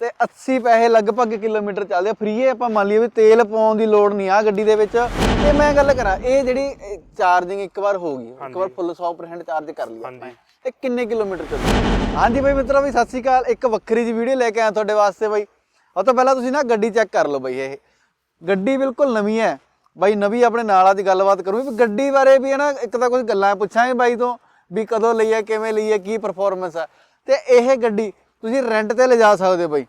ਤੇ 80 ਪੈਸੇ ਲਗਭਗ ਕਿਲੋਮੀਟਰ ਚੱਲਦੇ ਆ। ਫ੍ਰੀ ਹੈ ਆਪਾਂ ਮੰਨ ਲਈਏ ਵੀ ਤੇਲ ਪਾਉਣ ਦੀ ਲੋੜ ਨਹੀਂ ਆ ਗੱਡੀ ਦੇ ਵਿੱਚ। ਤੇ ਮੈਂ ਗੱਲ ਕਰਾਂ ਇਹ ਜਿਹੜੀ ਚਾਰਜਿੰਗ ਇੱਕ ਵਾਰ ਹੋ ਗਈ ਇੱਕ ਵਾਰ ਫੁੱਲ 100% ਚਾਰਜ ਕਰ ਲਿਆ ਆਪਾਂ। ਇਹ ਕਿੰਨੇ ਕਿਲੋਮੀਟਰ ਚੱਲੂ? ਹਾਂਜੀ ਬਾਈ ਮਿੱਤਰੋ ਵੀ ਸਤਿ ਸ਼੍ਰੀ ਅਕਾਲ ਇੱਕ ਵੱਖਰੀ ਜਿਹੀ ਵੀਡੀਓ ਲੈ ਕੇ ਆਇਆ ਤੁਹਾਡੇ ਵਾਸਤੇ ਬਾਈ। ਉਹ ਤੋਂ ਪਹਿਲਾਂ ਤੁਸੀਂ ਨਾ ਗੱਡੀ ਚੈੱਕ ਕਰ ਲਓ ਬਾਈ ਇਹ। ਗੱਡੀ ਬਿਲਕੁਲ ਨਵੀਂ ਹੈ। ਬਾਈ ਨਵੀਂ ਆਪਣੇ ਨਾਲ ਅੱਜ ਗੱਲਬਾਤ ਕਰੂ ਵੀ ਗੱਡੀ ਬਾਰੇ ਵੀ ਹੈ ਨਾ ਇੱਕ ਤਾਂ ਕੁਝ ਗੱਲਾਂ ਪੁੱਛਾਂਗੇ ਬਾਈ ਤੋਂ ਵੀ ਕਦੋਂ ਲਈ ਹੈ ਕਿਵੇਂ ਲਈ ਹੈ ਕੀ ਪਰਫਾਰਮੈਂਸ ਹੈ ਤੇ ਇਹ ਗੱਡੀ ਤੁਸੀਂ ਰੈਂਟ ਤੇ ਲਿਜਾ ਸਕਦੇ ਹੋ ਬਾਈ।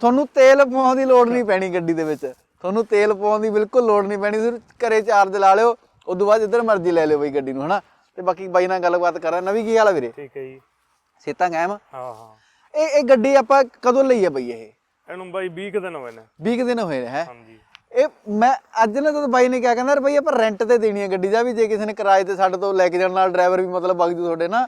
ਤੁਹਾਨੂੰ ਤੇਲ ਪਾਉਣ ਦੀ ਲੋੜ ਨਹੀਂ ਪੈਣੀ ਗੱਡੀ ਦੇ ਵਿੱਚ। ਤੁਹਾਨੂੰ ਤੇਲ ਪਾਉਣ ਦੀ ਬਿਲਕੁਲ ਲੋੜ ਨਹੀਂ ਪੈਣੀ। ਸਿਰਫ ਘਰੇ ਚਾਰਜ ਲਾ ਲਿਓ ਉਸ ਤੋਂ ਬਾਅਦ ਜਿੱਧਰ ਮਰਜ਼ੀ ਲੈ ਲਿਓ ਬਾਈ ਗੱਡੀ ਨੂੰ ਹਨਾ? ਤੇ ਬਾਕੀ ਬਾਈ ਨਾਲ ਗੱਲਬਾਤ ਕਰਾਂ। ਨਵੀਂ ਕੀ ਹਾਲ ਆ ਵੀਰੇ? ਠੀਕ ਹੈ ਜੀ। ਸੇਤਾ ਕਾਇਮ? ਹਾਂ ਹਾਂ। ਇਹ ਇਹ ਗੱਡੀ ਆਪਾਂ ਕਦੋਂ ਲਈ ਹੈ ਬਈ ਇਹ? ਇਹਨੂੰ ਬਾਈ 20 ਕੁ ਦਿਨ ਹੋਏ ਨੇ। 20 ਕੁ ਦਿਨ ਹੋਏ ਨੇ ਹੈ? ਹਾਂਜੀ। ਇਹ ਮੈਂ ਅੱਜ ਨਾ ਜਦੋਂ ਬਾਈ ਨੇ ਕਿਹਾ ਕਹਿੰਦਾ ਬਈ ਆਪਾਂ ਰੈਂਟ ਤੇ ਦੇਣੀ ਹੈ ਗੱਡੀ ਜਾਂ ਵੀ ਜੇ ਕਿਸੇ ਨੇ ਕਿਰਾਏ ਤੇ ਸਾਡੇ ਤੋਂ ਲੈ ਕੇ ਜਾਣ ਨਾਲ ਡਰਾਈਵਰ ਵੀ ਮਤਲਬ ਜੂ ਤੁਹਾਡੇ ਨਾ?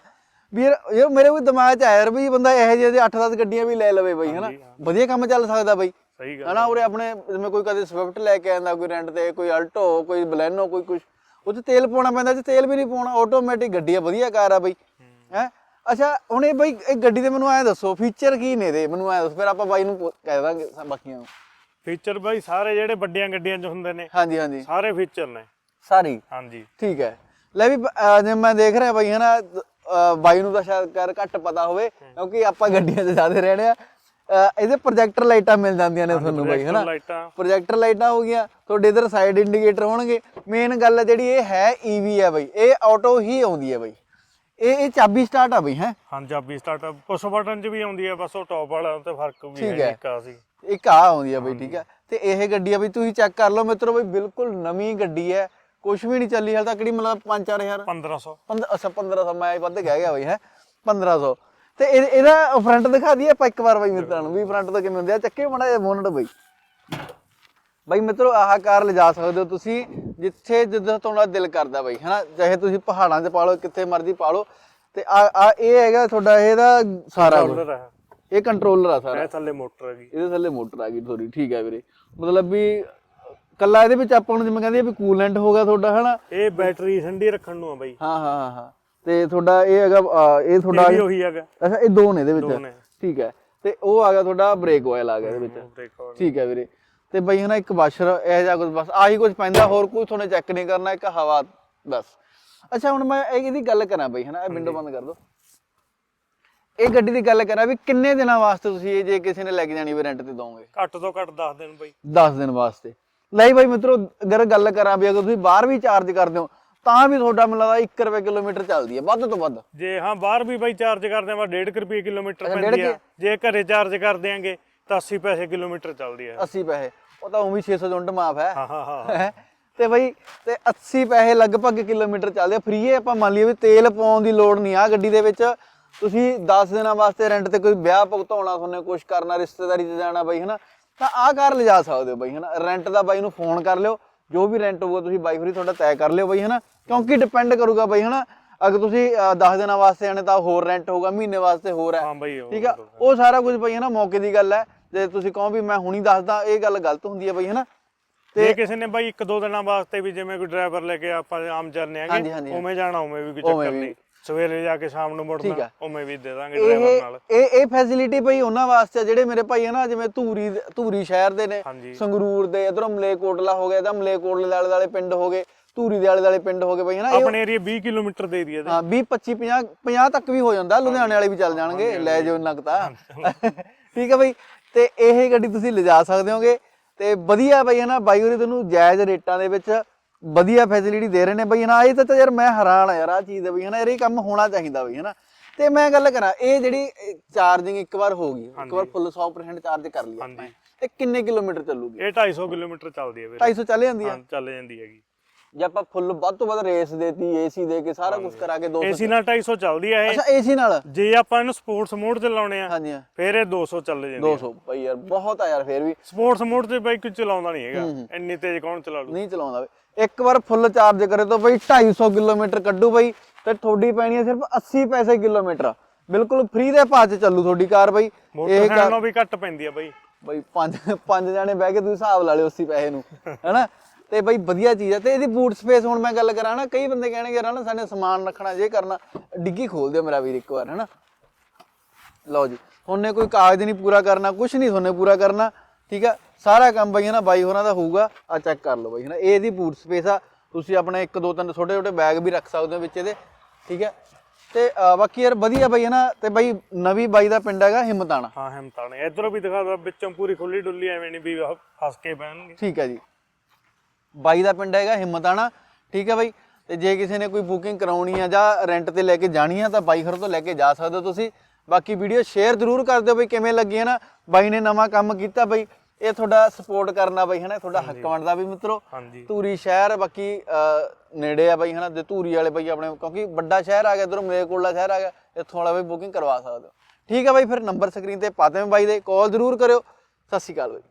ਵੀ ਯਾਰ ਯਾਰ ਮੇਰੇ ਵੀ ਦਿਮਾਗ 'ਚ ਆਇਆ ਯਾਰ ਵੀ ਬੰਦਾ ਇਹੋ ਜਿਹੇ 8-10 ਗੱਡੀਆਂ ਵੀ ਲੈ ਲਵੇ ਬਈ ਹਨਾ? ਵਧੀਆ ਕੰਮ ਚੱਲ ਸਕਦਾ ਬਈ। ਸਹੀ ਗੱਲ ਹਨਾ ਉਰੇ ਆਪਣੇ ਜਿਵੇਂ ਕੋਈ ਕਦੇ ਸਵਿਫਟ ਲੈ ਕੇ ਆਂਦਾ ਕੋਈ ਰੈਂਟ ਤੇ ਕੋਈ ਅਲਟੋ ਕੋਈ ਬਲੈਨੋ ਕੋਈ ਕੁਝ ਉਹ 'ਚ ਤੇਲ ਪਾਉਣਾ ਪੈਂਦਾ ਜੇ ਤੇਲ ਵੀ ਨਹੀਂ ਪਾਉਣਾ ਆਟੋਮੈਟਿਕ ਗੱਡੀ ਆ ਵਧੀਆ ਕਾਰ ਆ ਬਈ। ਹੈ। ਅੱਛਾ ਹੁਣ ਇਹ ਬਈ ਇਹ ਗੱਡੀ ਦੇ ਮੈਨੂੰ ਐ ਦੱਸੋ ਫੀਚਰ ਕੀ ਨੇ ਇਹਦੇ? ਮੈਨੂੰ ਐ ਦੱਸੋ ਫਿਰ ਆਪਾਂ ਬਾਈ ਨੂੰ ਕਹਿ ਦਾਂਗੇ ਸਾ- ਬਾਕੀਆਂ ਨੂੰ। ਫੀਚਰ ਬਾਈ ਸਾਰੇ ਜਿਹੜੇ ਵੱਡੀਆਂ ਗੱਡੀਆਂ 'ਚ ਹੁੰਦੇ ਨੇ ਹਾਂਜੀ ਹਾਂਜੀ। ਸਾਰੇ ਫੀਚਰ ਨੇ। ਸਾਰੀ? ਹਾਂਜੀ। ਠੀਕ ਹੈ। ਲੈ ਵੀ ਅਹ, ਜੇ ਮੈਂ ਦੇਖ ਰਿਹਾ ਬਈ ਹਨਾ ਬਾਈ ਨੂੰ ਤਾਂ ਸ਼ਾਇਦ ਕਰ ਘੱਟ ਪਤਾ ਹੋਵੇ ਕਿਉਂਕਿ ਆਪਾਂ ਗੱਡੀਆਂ 'ਚ ਜ਼ਿਆਦਾ ਰਹਿਣੇ ਆ। ਇਹਦੇ ਪ੍ਰੋਜੈਕਟਰ ਲਾਈਟਾਂ ਮਿਲ ਜਾਂਦੀਆਂ ਨੇ ਤੁਹਾਨੂੰ ਬਈ ਹਨਾ? ਪ੍ਰੋਜੈਕਟਰ ਲਾਈਟਾਂ ਹੋ ਗਈਆਂ ਤੁਹਾਡੇ ਇਧਰ ਸਾਈਡ ਇੰਡੀਕੇਟਰ ਹੋਣਗੇ। ਮੇਨ ਗੱਲ ਹੈ ਜਿਹੜੀ ਇਹ ਹੈ ਈਵੀ ਹੈ ਬਈ ਇਹ ਆਟੋ ਹੀ ਆਉਂਦੀ ਹੈ ਬਈ। ਇਹ ਇਹ ਚਾਬੀ ਸਟਾਰਟ ਆ ਬਈ ਹੈ? ਪੰਜਾਬੀ ਸਟਾਰਟਅਪ ਪੁਸ਼ ਬਟਨ 'ਚ ਵੀ ਆਉਂਦੀ ਹੈ ਬਸ ਉਹ ਟੌਪ ਵਾਲਾ ਤੇ ਫ਼ਰਕ ਵੀ ਹੈ ਹੈ। ਇੱਕ ਆ ਸੀ। ਇੱਕ ਆ ਆਉਂਦੀ ਹੈ ਬਈ ਠੀਕ ਹੈ ਤੇ ਇਹ ਗੱਡੀ ਆ ਬਈ ਤੁਸੀਂ ਚੈੱਕ ਕਰ ਲਓ ਮਿੱਤਰੋ ਬਈ ਬਿਲਕੁਲ ਨਵੀਂ ਗੱਡੀ ਹੈ। ਕੁਝ ਵੀ ਨਹੀਂ ਚੱਲੀ ਹਾਲ ਤੱਕ ਕਿਹੜੀ ਮਤਲਬ 5-4000 1500 15 ਅੱਛਾ 1500 ਮੈਂ ਵੱਧ ਕਹਿ ਗਿਆ ਬਈ ਹੈ। 1500 ਤੇ ਇਹ- ਇਹਦਾ ਫਰੰਟ ਦਿਖਾ ਦਈਏ ਆਪਾਂ ਇੱਕ ਵਾਰ ਬਈ ਮਿੱਤਰਾਂ ਨੂੰ ਵੀ ਫਰੰਟ ਤੋਂ ਕਿਵੇਂ ਹੁੰਦੇ ਆ ਚੱਕੇ ਮੜਾ ਜਿਹਾ ਬੋਨਟ ਬਈ। ਬਈ ਮਿੱਤਰੋ ਆਹ ਕਾਰ ਲਿਜਾ ਸਕਦੇ ਹੋ ਤੁਸੀਂ ਜਿੱਥੇ ਜਿੱਦਾਂ ਤੁਹਾਡਾ ਦਿਲ ਕਰਦਾ ਬਈ ਹਨਾ? ਚਾਹੇ ਤੁਸੀਂ ਪਹਾੜਾਂ 'ਚ ਪਾ ਲਓ ਕਿੱਥੇ ਮਰਜ਼ੀ ਪਾ ਲਓ। ਤੇ ਆ ਆ ਇਹ ਹੈਗਾ ਤੁਹਾਡਾ ਇਹਦਾ ਸਾਰਾ ਕੁਛ। ਕੰਟਰੋਲਰ ਹੈ ਇਹ ਕੰਟਰੋਲਰ ਆ ਸਾਰਾ। ਇਹ ਥੱਲੇ ਮੋਟਰ ਹੈਗੀ ਇਹਦੇ ਥੱਲੇ ਮੋਟਰ ਆ ਗਈ ਸੋਰੀ ਠੀਕ ਹੈ ਵੀਰੇ। ਮਤਲਬ ਵੀ ਕੱਲਾ ਇਹਦੇ ਵਿੱਚ ਆਪਾਂ ਨੂੰ ਜਿਵੇਂ ਕਹਿੰਦੇ ਆ ਵੀ ਕੂਲੈਂਟ ਹੋ ਗਿਆ ਤੁਹਾਡਾ ਹਨਾ? ਇਹ ਬੈਟਰੀ ਠੰਡੀ ਰੱਖਣ ਨੂੰ ਆ ਬਾਈ। ਹਾਂ ਹਾਂ ਹਾਂ ਹਾਂ। ਤੇ ਤੁਹਾਡਾ ਇਹ ਹੈਗਾ ਇਹ ਤੁਹਾਡਾ ਇਹ ਵੀ ਉਹੀ ਹੈਗਾ। ਅੱਛਾ ਇਹ ਦੋ ਨੇ ਇਹਦੇ ਦੋ ਵਿੱਚ। ਨੇ। ਠੀਕ ਹੈ। ਤੇ ਉਹ ਆ ਗਿਆ ਤੁਹਾਡਾ ਬ੍ਰੇਕ ਆਇਲ ਆ ਗਿਆ ਇਹਦੇ ਵਿੱਚ। ਠੀਕ ਹੈ ਵੀਰੇ। ਤੇ ਬਈ ਹਨਾ ਇੱਕ ਵਾਸ਼ਰ ਇਹ ਜਿਹਾ ਕੁਝ ਬਸ ਆਹੀ ਕੁਝ ਪੈਂਦਾ ਹੋਰ ਕੋਈ ਤੁਹਾਨੂੰ ਚੈੱਕ ਨਹੀਂ ਕਰਨਾ ਇੱਕ ਹਵਾ ਬਸ। ਅੱਛਾ ਹੁਣ ਮੈਂ ਇਹ ਇਹਦੀ ਗੱਲ ਕਰਾਂ ਬਈ ਹਨਾ? ਇਹ ਵਿੰਡੋ ਬੰਦ ਕਰ ਦੋ। ਇਹ ਗੱਡੀ ਦੀ ਗੱਲ ਕਰਾਂ ਵੀ ਕਿੰਨੇ ਦਿਨਾਂ ਵਾਸਤੇ ਤੁਸੀਂ ਇਹ ਜੇ ਕਿਸੇ ਨੇ ਲੈ ਕੇ ਜਾਣੀ ਵੀ ਰੈਂਟ ਤੇ ਦੋਗੇ? ਘੱਟ ਤੋਂ ਘੱਟ 10 ਦਿਨ ਬਾਈ। 10 ਦਿਨ ਵਾਸਤੇ। ਲਈ ਬਾਈ ਮਿੱਤਰੋ ਅਗਰ ਗੱਲ ਕਰਾਂ ਵੀ ਅਗਰ ਤੁਸੀਂ ਬਾਹਰ ਵੀ ਚਾਰਜ ਕਰਦੇ ਹੋ ਤਾਂ ਵੀ ਤੁਹਾਡਾ ਮੈਨੂੰ ਲੱਗਦਾ 1 ਰੁਪਏ ਕਿਲੋਮੀਟਰ ਚੱਲਦੀ ਹੈ ਵੱਧ ਤੋਂ ਵੱਧ। ਜੇ ਹਾਂ ਬਾਹਰ ਵੀ ਬਾਈ ਚਾਰਜ ਕਰਦੇ ਆ 1.5 ਰੁਪਏ ਕਿਲੋਮੀਟਰ ਪੈਂਦੀ ਆ ਜੇ ਘਰੇ ਚਾਰਜ ਕਰ ਦਿਆਂਗੇ ਤਾਂ 80 ਪੈਸੇ ਕਿਲੋਮੀਟਰ ਚੱਲਦੀ ਹੈ। 80 ਪੈਸੇ ਉਹ ਤਾਂ ਉਵੇਂ 600 ਯੂਨਿਟ ਮਾਫ ਹੈ। ਹਾਂ ਹਾਂ ਹਾਂ ਹੈਂ। ਤੇ ਬਈ ਤੇ 80 ਪੈਸੇ ਲਗਭਗ ਕਿਲੋਮੀਟਰ ਚੱਲਦੇ ਫ੍ਰੀ ਹੈ ਆਪਾਂ ਮੰਨ ਲਈਏ ਵੀ ਤੇਲ ਪਾਉਣ ਦੀ ਲੋੜ ਨਹੀਂ ਆ ਗੱਡੀ ਦੇ ਵਿੱਚ। ਤੁਸੀਂ 10 ਦਿਨਾਂ ਵਾਸਤੇ ਰੈਂਟ ਤੇ ਕੋਈ ਵਿਆਹ ਭੁਗਤਾਉਣਾ ਤੁਹਾਨੂੰ ਕੁਝ ਕਰਨਾ ਰਿਸ਼ਤੇਦਾਰੀ 'ਚ ਜਾਣਾ ਬਈ ਹਨਾ? ਤਾਂ ਆਹ ਕਾਰ ਲਿਜਾ ਸਕਦੇ ਹੋ ਬਈ ਹਨਾ? ਰੈਂਟ ਦਾ ਬਾਈ ਨੂੰ ਫੋਨ ਕਰ ਲਿਓ ਜੋ ਵੀ ਰੈਂਟ ਹੋਊਗਾ ਤੁਸੀਂ ਬਾਈ ਫਰੀ ਤੁਹਾਡਾ ਤੈਅ ਕਰ ਲਿਓ ਬਈ ਹਨਾ? ਕਿਉਂਕਿ ਡਿਪੈਂਡ ਕਰੂਗਾ ਬਈ ਹਨਾ? ਅਗਰ ਤੁਸੀਂ 10 ਦਿਨਾਂ ਵਾਸਤੇ ਆਣੇ ਤਾਂ ਹੋਰ ਰੈਂਟ ਹੋਊਗਾ ਮਹੀਨੇ ਵਾਸਤੇ ਹੋਰ ਹੈ। ਹਾਂ ਬਾਈ ਠੀਕ ਆ? ਉਹ ਸਾਰਾ ਕੁਝ ਬਈ ਹਨਾ ਮੌਕੇ ਦੀ ਗੱਲ ਹੈ। ਜੇ ਤੁਸੀਂ ਕਹੋ ਵੀ ਮੈਂ ਹੁਣੀ ਦੱਸਦਾ ਇਹ ਗੱਲ ਗਲਤ ਹੁੰਦੀ ਹੈ ਬਈ ਹਨਾ? ਜੇ ਕਿਸੇ ਨੇ ਬਾਈ ਇੱਕ ਦੋ ਦਿਨਾਂ ਵਾਸਤੇ ਵੀ ਜਿਵੇਂ ਕੋਈ ਡਰਾਈਵਰ ਲੈ ਕੇ ਆਪਾਂ ਆਮ ਜਾਂਦੇ ਆਂਗੇ। ਉਵੇਂ ਜਾਣਾ ਉਵੇਂ ਵੀ ਕੋਈ ਚੱਕਰ। ਨਹੀਂ ਸਵੇਰੇ ਜਾ ਕੇ ਸ਼ਾਮ ਨੂੰ ਮੁੜਨਾ। ਉਵੇਂ ਵੀ ਦੇ ਦਾਂਗੇ ਡਰਾਈਵਰ ਨਾਲ ਇਹ ਇਹ ਫੈਸਿਲਿਟੀ ਭਈ ਉਹਨਾਂ ਵਾਸਤੇ ਜਿਹੜੇ ਮੇਰੇ ਭਾਈ ਹਨਾ ਜਿਵੇਂ ਧੂਰੀ ਧੂਰੀ ਸ਼ਹਿਰ ਦੇ ਨੇ। ਸੰਗਰੂਰ ਦੇ ਇਧਰੋਂ ਮਲੇਕੋਟਲਾ ਹੋ ਗਿਆ ਤਾਂ ਮਲੇਕੋਟਲੇ ਆਲੇ ਦੁਆਲੇ ਪਿੰਡ ਹੋ ਗਏ ਧੂਰੀ ਦੇ ਆਲੇ ਦੁਆਲੇ ਪਿੰਡ ਹੋ ਗਏ ਬਈ ਹਨਾ ਆਪਣੇ ਏਰੀਆ 20 ਕਿਲੋਮੀਟਰ ਦੇ ਏਰੀਆ ਦੇ ਹਾਂ 20 25 50 50 ਤੱਕ ਵੀ ਹੋ ਜਾਂਦਾ ਲੁਧਿਆਣੇ ਵਾਲੇ ਵੀ ਚੱਲ ਜਾਣਗੇ ਲੈ ਜਾਓ ਨਕਤਾ ਠੀਕ ਹੈ ਬਈ ਤੇ ਇਹ ਗੱਡੀ ਤੁਸੀਂ ਲਿਜਾ ਸਕਦੇ ਹੋਗੇ ਤੇ ਵਧੀਆ ਬਈ ਹਨਾ ਬਾਈ ਹੋਰੀ ਤੁਹਾਨੂੰ ਜਾਇਜ਼ ਰੇਟਾਂ ਦੇ ਵਿੱਚ ਵਧੀਆ ਫੈਸਿਲਿਟੀ ਦੇ ਰਹੇ ਨੇ ਬਈ ਹਨਾ। ਇਹ ਤਾਂ ਯਾਰ ਮੈਂ ਹੈਰਾਨ ਆ ਯਾਰ ਆ ਚੀਜ਼ ਦੇ ਬਈ ਹਨਾ ਯਾਰ ਇਹ ਕੰਮ ਹੋਣਾ ਚਾਹੀਦਾ ਬਈ ਹਨਾ। ਤੇ ਮੈਂ ਗੱਲ ਕਰਾਂ ਇਹ ਜਿਹੜੀ ਚਾਰਜਿੰਗ ਇੱਕ ਵਾਰ ਹੋ ਗਈ ਇੱਕ ਵਾਰ ਫੁੱਲ 100% ਚਾਰਜ ਕਰ ਲਿਆ ਆਪਾਂ। ਇਹ ਕਿੰਨੇ ਕਿਲੋਮੀਟਰ ਚੱਲੂਗੀ? ਇਹ 250 ਕਿਲੋਮੀਟਰ ਚੱਲਦੀ ਹੈ ਵੀਰੇ। 250 ਚੱਲ ਜਾਂਦੀ ਹਾਂ ਚੱਲ ਜਾਂਦੀ ਹੈਗੀ। ਜੇ ਆਪਾਂ ਫੁੱਲ ਵੱਧ ਤੋਂ ਵੱਧ ਰੇਸ ਦੇਤੀ ਏਸੀ ਦੇ ਕੇ ਸਾਰਾ ਕੁਝ ਕਰਾ ਕੇ 200 ਏਸੀ ਨਾਲ 250 ਚੱਲਦੀ ਹੈ ਇਹ। ਅੱਛਾ ਏਸੀ ਨਾਲ? ਜੇ ਆਪਾਂ ਇਹਨੂੰ ਸਪੋਰਟਸ ਮੋਡ ਤੇ ਲਾਉਣੇ ਆ ਹਾਂਜੀ ਫਿਰ ਇਹ 200 ਚੱਲ ਜਾਂਦੀ 200 ਬਈ ਯਾਰ ਬਹੁਤ ਆ ਯਾਰ ਫੇਰ ਵੀ। ਸਪੋਰਟਸ ਮੋਡ ਤੇ ਬਾਈ ਕੋਈ ਚਲਾਉਂਦਾ ਨਹੀਂ ਹੈਗਾ। ਇੰਨੀ ਤੇਜ਼ ਕੌਣ ਚਲਾ ਲੂ? ਨਹੀਂ ਚਲਾਉਂਦਾ ਇੱਕ ਵਾਰ ਫੁੱਲ ਚਾਰਜ ਕਰੇ ਤਾਂ ਬਈ 250 ਕਿਲੋਮੀਟਰ ਕੱਢੂ ਬਈ ਤੇ ਤੁਹਾਡੀ ਪੈਣੀ ਹੈ ਸਿਰਫ 80 ਪੈਸੇ ਕਿਲੋਮੀਟਰ। ਬਿਲਕੁਲ ਫ੍ਰੀ ਦੇ ਭਾਅ 'ਚ ਚੱਲੂ ਤੁਹਾਡੀ ਕਾਰ ਬਈ। ਇਹ ਕਾਰ ਨਾਲੋਂ ਵੀ ਘੱਟ ਪੈਂਦੀ ਆ ਬਾਈ। ਬਈ ਪੰਜ ਪੰਜ ਜਾਣੇ ਬਹਿ ਕੇ ਤੁਸੀਂ ਹਿਸਾਬ ਲਾ ਲਿਓ 80 ਪੈਸੇ ਨੂੰ ਹੈਨਾ? ਤੇ ਬਈ ਵਧੀਆ ਚੀਜ਼ ਹੈ ਤੇ ਇਹਦੀ ਬੂਟ ਸਪੇਸ ਹੁਣ ਮੈਂ ਗੱਲ ਕਰਾਂ ਨਾ ਕਈ ਬੰਦੇ ਕਹਿਣਗੇ ਯਾਰ ਨਾ ਸਾਡੇ ਸਮਾਨ ਰੱਖਣਾ ਜੇ ਕਰਨਾ ਡਿੱਗੀ ਖੋਲ ਦਿਓ ਮੇਰਾ ਵੀਰ ਇੱਕ ਵਾਰ ਹੈਨਾ। ਲਓ ਜੀ ਉਹਨੇ ਕੋਈ ਕਾਗਜ਼ ਨਹੀਂ ਪੂਰਾ ਕਰਨਾ ਕੁਝ ਨਹੀਂ ਤੁਹਾਨੂੰ ਪੂਰਾ ਕਰਨਾ ਠੀਕ ਆ? ਸਾਰਾ ਕੰਮ ਬਈ ਨਾ ਬਾਈ ਹੋਰਾਂ ਦਾ ਹੋਊਗਾ ਆ ਚੈੱਕ ਕਰ ਲਓ ਬਈ ਹਨਾ। ਇਹ ਇਹਦੀ ਬੂਟ ਸਪੇਸ ਆ ਤੁਸੀਂ ਆਪਣੇ ਇੱਕ ਦੋ ਤਿੰਨ ਛੋਟੇ ਛੋਟੇ ਬੈਗ ਵੀ ਰੱਖ ਸਕਦੇ ਹੋ ਵਿੱਚ ਇਹਦੇ ਠੀਕ ਹੈ ਤੇ ਬਾਕੀ ਯਾਰ ਵਧੀਆ ਬਈ ਹਨਾ ਤੇ ਬਈ ਨਵੀਂ ਬਾਈ ਦਾ ਪਿੰਡ ਹੈਗਾ ਹਿੰਮਤਾਣਾ। ਹਾਂ ਹਿਮਤਾਣੇ। ਇਧਰੋਂ ਵੀ ਦਿਖਾ ਦੋ ਵਿੱਚੋਂ ਪੂਰੀ ਖੁੱਲੀ ਡੁੱਲੀ ਐਵੇਂ ਨਹੀਂ ਵੀ ਫਸ ਕੇ ਬਹਿਣਗੇ। ਠੀਕ ਹੈ ਜੀ। ਬਾਈ ਦਾ ਪਿੰਡ ਹੈਗਾ ਹਿੰਮਤਾਣਾ ਠੀਕ ਹੈ ਬਾਈ? ਤੇ ਜੇ ਕਿਸੇ ਨੇ ਕੋਈ ਬੁਕਿੰਗ ਕਰਾਉਣੀ ਆ ਜਾਂ ਰੈਂਟ ਤੇ ਲੈ ਕੇ ਜਾਣੀ ਆ ਤਾਂ ਬਾਈ ਖਰ ਤੋਂ ਲੈ ਕੇ ਜਾ ਸਕਦੇ ਹੋ ਤੁਸੀਂ। ਬਾਕੀ ਵੀਡੀਓ ਸ਼ੇਅਰ ਜ਼ਰੂਰ ਕਰ ਦਿਓ ਬਈ ਕਿਵੇਂ ਲੱਗੀ ਹੈ ਨਾ? ਬਾਈ ਨੇ ਨਵਾਂ ਕੰਮ ਕੀਤਾ ਬਈ। ਇਹ ਤੁਹਾਡਾ ਸਪੋਰਟ ਕਰਨਾ ਬਈ ਹਨਾ? ਤੁਹਾਡਾ ਹੱਕ ਬਣਦਾ ਵੀ ਮਿੱਤਰੋ। ਧੂਰੀ ਸ਼ਹਿਰ ਬਾਕੀ ਨੇੜੇ ਆ ਬਈ ਹਨਾ? ਤੇ ਧੂਰੀ ਵਾਲੇ ਬਈ ਆਪਣੇ ਕਿਉਂਕਿ ਵੱਡਾ ਸ਼ਹਿਰ ਆ ਗਿਆ ਇਧਰੋਂ ਮਲੇਰਕੋਟਲਾ ਸ਼ਹਿਰ ਆ ਗਿਆ ਇੱਥੋਂ ਵਾਲਾ ਬਈ ਬੁਕਿੰਗ ਕਰਵਾ ਸਕਦੇ ਹੋ। ਠੀਕ ਹੈ ਬਾਈ ਫਿਰ ਨੰਬਰ ਸਕਰੀਨ ਤੇ ਪਾਤੇ ਮੈਂ ਬਾਈ ਦੇ ਕਾਲ ਜ਼ਰੂਰ ਕਰਿਓ। ਸਤਿ ਸ਼੍ਰੀ ਅਕਾਲ ਬਾਈ।